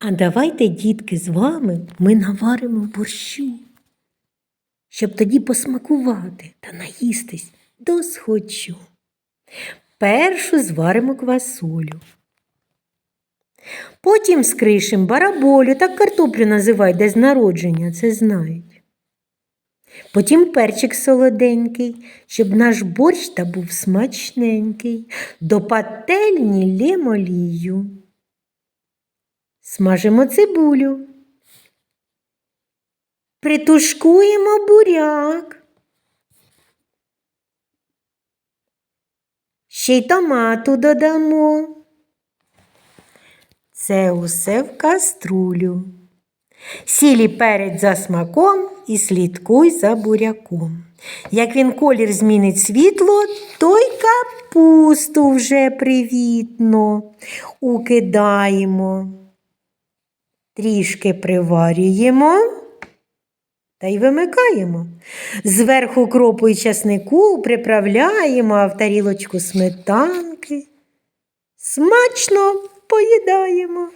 А давайте, дітки, з вами ми наваримо борщу, щоб тоді посмакувати та наїстись досхочу. Першу зваримо квасолю. Потім скришим бараболю, так картоплю називають, де з народження, це знають. Потім перчик солоденький, щоб наш борщ та був смачненький. До пательні лємо олію. Смажимо цибулю. Притушкуємо буряк. Ще й томату додамо. Це усе в каструлю. Сілі перець за смаком і слідкуй за буряком. Як він колір змінить світло, то й капусту вже привітно укидаємо. Трішки приварюємо та й вимикаємо. Зверху кропу і часнику приправляємо в тарілочку сметанки. Смачно поїдаємо.